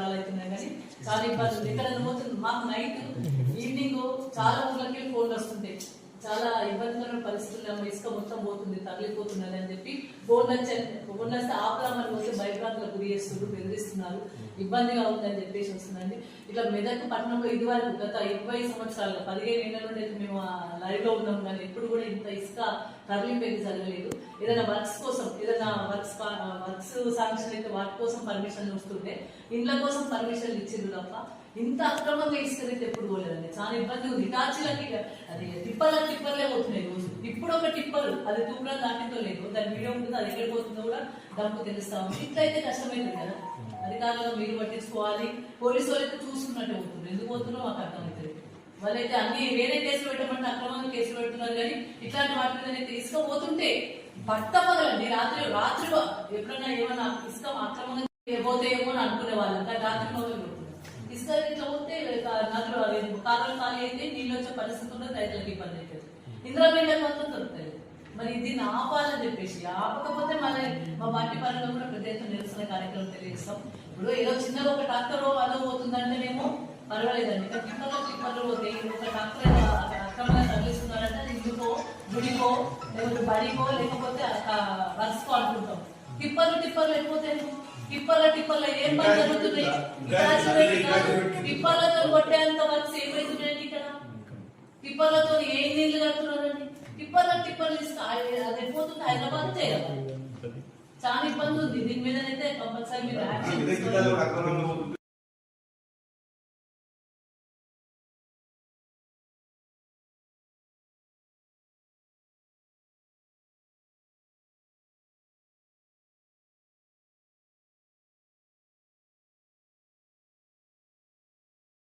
చాలా అవుతున్నాయి కానీ చాలా ఇబ్బంది ఎక్కడ పోతుంది మాకు నైట్ ఈవినింగ్ చాలా ఊర్లకి ఫోన్లు వస్తుంటాయి చాలా ఇబ్బందికరమైన పరిస్థితుల్లో ఇసుక మొత్తం పోతుంది తగిలిపోతున్నది అని చెప్పి ఫోన్ వచ్చి ఫోన్ వస్తే ఆపరామని పోతే చేస్తున్నారు బెదిరిస్తున్నారు ఇబ్బందిగా ఉందని చెప్పేసి వస్తుందండి. ఇట్లా మెదక్ పట్టణంలో ఇది వరకు గత ఇరవై సంవత్సరాలు పదిహేను ఏళ్ళ నుండి అయితే మేము లైవ్లో ఉన్నాం కానీ ఎప్పుడు కూడా ఇంత ఇసుక తరలింపేది జరగలేదు. ఏదైనా వర్క్స్ కోసం ఏదైనా వర్క్స్ వర్క్స్ శాంక్షన్ అయితే వాటి కోసం పర్మిషన్ వస్తుండే ఇండ్ల కోసం పర్మిషన్ ఇచ్చింది తప్ప ఇంత అక్రమంగా ఇసుకైతే ఎప్పుడు పోలేదండి. చాలా ఇబ్బంది ఉంది. హిటాచీలకి అది టిప్పర్ల టిప్పర్లే పోతున్నాయి రోజు ఇప్పుడు ఒక టిప్పర్ అది తూపురం దాటితో లేదు దాని వీడియో ఉంటుంది అది ఎక్కడ పోతుందో కూడా డబ్బు తెలుస్తా ఉంది. ఇట్లయితే లేదు కదా? అధికారులు మీరు పట్టించుకోవాలి. పోలీసు వాళ్ళకి చూసుకున్నట్టు పోతుంది ఎందుకు పోతుందో మాకు అర్థమవుతుంది వాళ్ళైతే అన్ని వేరే కేసులు పెట్టమంటే అక్రమంగా కేసులు పెడుతున్నారు కానీ ఇట్లాంటి వాటి మీద అయితే ఇసుక పోతుంటే పట్ట పగలండి. రాత్రి రాత్రి ఎప్పుడైనా ఏమన్నా ఇసుక అక్రమంగా పోతే ఏమో అని అనుకునే వాళ్ళు. కానీ రాత్రి మొదలు పెడుతున్నారు. ఇసుక ఇట్లా పోతే నదులు ఖాళీ అయితే నీళ్ళు వచ్చే పరిస్థితి ఉండదు రైతులకు ఇబ్బంది అవుతుంది. ఇందిరా బిడ్డలు మొత్తం దొరుకుతుంది మరి దీన్ని ఆపాలని చెప్పేసి ఆపకపోతే మళ్ళీ మా పార్టీ పరంగా కూడా పెద్ద ఎత్తున నిరసన కార్యక్రమం తెలియజేస్తాం. ఇప్పుడు ఏదో చిన్నగా ఒక ట్రాక్టర్ అదో పోతుందంటేనేమో పర్వాలేదండి. ఇంకా టిప్పర్లో టిప్పర్లు పోతాయి ఒక ట్రాక్టర్ అక్రమంగా తరలిస్తున్నారంటే అది ఇందుకో గుడికో లేకపోతే బడికో లేకపోతే వర్క్స్కో అనుకుంటాం. టిప్పర్లు టిప్పర్లు వెళ్ళిపోతే టిప్పర్ల టిప్పర్ల ఏం పని జరుగుతున్నాయి. టిప్పర్లతో కొట్టేంత వర్క్స్ ఏమైతున్నాయండి ఇక్కడ? టిప్పర్లతో ఏ నీళ్ళు కడుతున్నారండి టిప్పర్ల టిప్పర్లు ఇస్తే అది పోతుంది హైదరాబాద్ చేయాలి చాలా ఇబ్బంది ఉంది దీని మీద అయితే కంపల్సరీ మీరు యాక్షన్